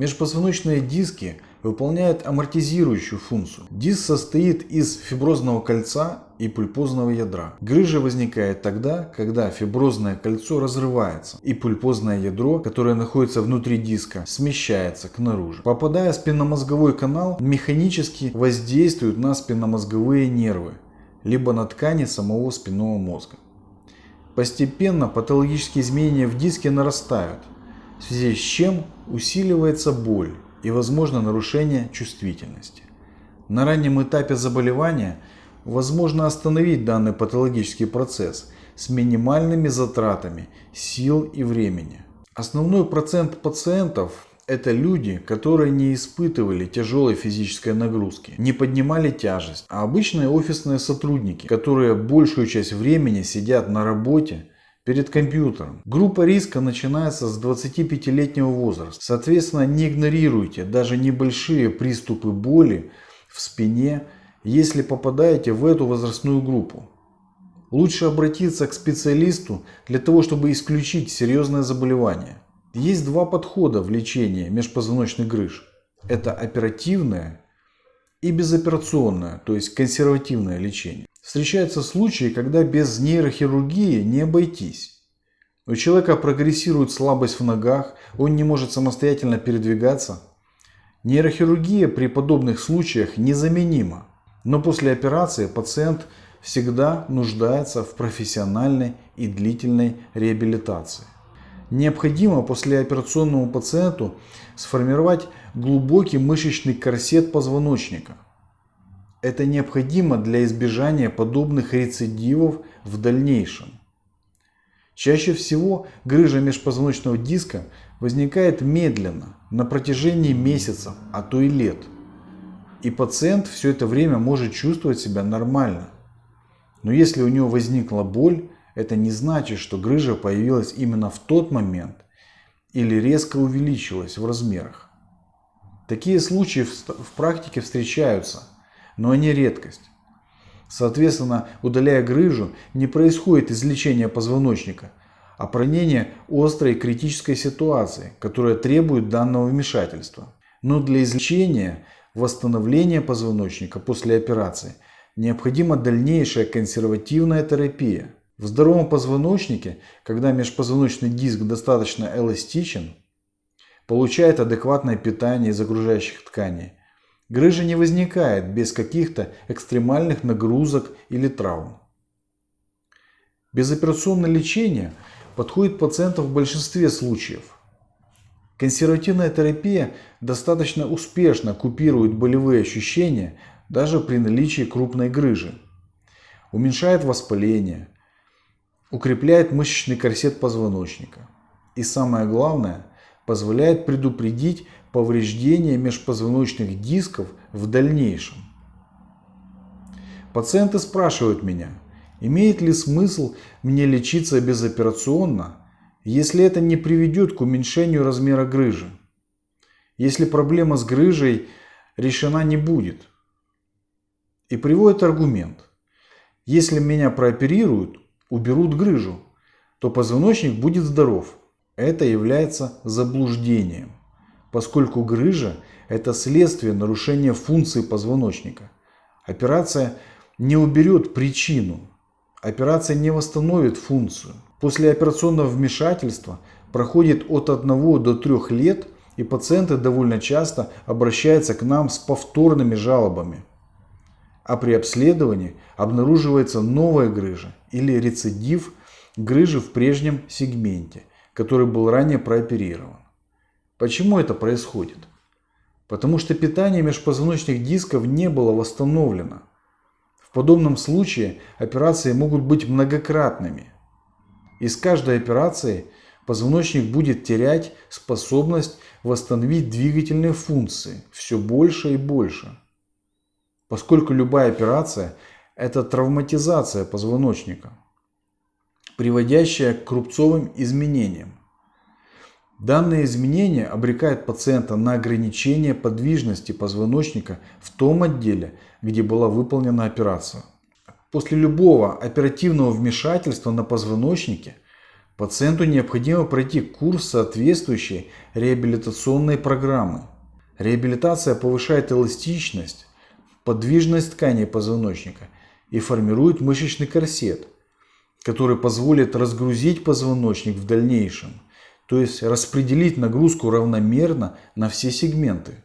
Межпозвоночные диски выполняют амортизирующую функцию. Диск состоит из фиброзного кольца и пульпозного ядра. Грыжа возникает тогда, когда фиброзное кольцо разрывается и пульпозное ядро, которое находится внутри диска, смещается к наружу. Попадая в спинномозговой канал, механически воздействует на спинномозговые нервы, либо на ткани самого спинного мозга. Постепенно патологические изменения в диске нарастают, в связи с чем усиливается боль и возможно нарушение чувствительности. На раннем этапе заболевания возможно остановить данный патологический процесс с минимальными затратами сил и времени. Основной процент пациентов это люди, которые не испытывали тяжелой физической нагрузки, не поднимали тяжесть, а обычные офисные сотрудники, которые большую часть времени сидят на работе перед компьютером. Группа риска начинается с 25-летнего возраста. Соответственно, не игнорируйте даже небольшие приступы боли в спине, если попадаете в эту возрастную группу. Лучше обратиться к специалисту для того, чтобы исключить серьезное заболевание. Есть два подхода в лечении межпозвоночных грыж. Это оперативное и безоперационное, то есть консервативное лечение. Встречаются случаи, когда без нейрохирургии не обойтись. У человека прогрессирует слабость в ногах, он не может самостоятельно передвигаться. Нейрохирургия при подобных случаях незаменима, но после операции пациент всегда нуждается в профессиональной и длительной реабилитации. Необходимо послеоперационному пациенту сформировать глубокий мышечный корсет позвоночника. Это необходимо для избежания подобных рецидивов в дальнейшем. Чаще всего грыжа межпозвоночного диска возникает медленно, на протяжении месяцев, а то и лет. И пациент все это время может чувствовать себя нормально. Но если у него возникла боль, это не значит, что грыжа появилась именно в тот момент или резко увеличилась в размерах. Такие случаи в практике встречаются, но они редкость. Соответственно, удаляя грыжу, не происходит излечение позвоночника, а пронение острой критической ситуации, которая требует данного вмешательства. Но для излечения, восстановления позвоночника после операции необходима дальнейшая консервативная терапия – в здоровом позвоночнике, когда межпозвоночный диск достаточно эластичен, получает адекватное питание из окружающих тканей, грыжа не возникает без каких-то экстремальных нагрузок или травм. Безоперационное лечение подходит пациентам в большинстве случаев. Консервативная терапия достаточно успешно купирует болевые ощущения даже при наличии крупной грыжи. Уменьшает воспаление, укрепляет мышечный корсет позвоночника. И самое главное, позволяет предупредить повреждение межпозвоночных дисков в дальнейшем. Пациенты спрашивают меня, имеет ли смысл мне лечиться безоперационно, если это не приведет к уменьшению размера грыжи, если проблема с грыжей решена не будет. И приводит аргумент. Если меня прооперируют, уберут грыжу, то позвоночник будет здоров. Это является заблуждением, поскольку грыжа – это следствие нарушения функции позвоночника. Операция не уберет причину, операция не восстановит функцию. После операционного вмешательства проходит от 1 до 3 лет, и пациенты довольно часто обращаются к нам с повторными жалобами – а при обследовании обнаруживается новая грыжа или рецидив грыжи в прежнем сегменте, который был ранее прооперирован. Почему это происходит? Потому что питание межпозвоночных дисков не было восстановлено. В подобном случае операции могут быть многократными. И с каждой операцией позвоночник будет терять способность восстановить двигательные функции все больше и больше поскольку любая операция – это травматизация позвоночника, приводящая к рубцовым изменениям. Данные изменения обрекают пациента на ограничение подвижности позвоночника в том отделе, где была выполнена операция. После любого оперативного вмешательства на позвоночнике Пациенту необходимо пройти курс соответствующей реабилитационной программы. Реабилитация повышает эластичность, подвижность тканей позвоночника и формирует мышечный корсет, который позволит разгрузить позвоночник в дальнейшем, то есть распределить нагрузку равномерно на все сегменты.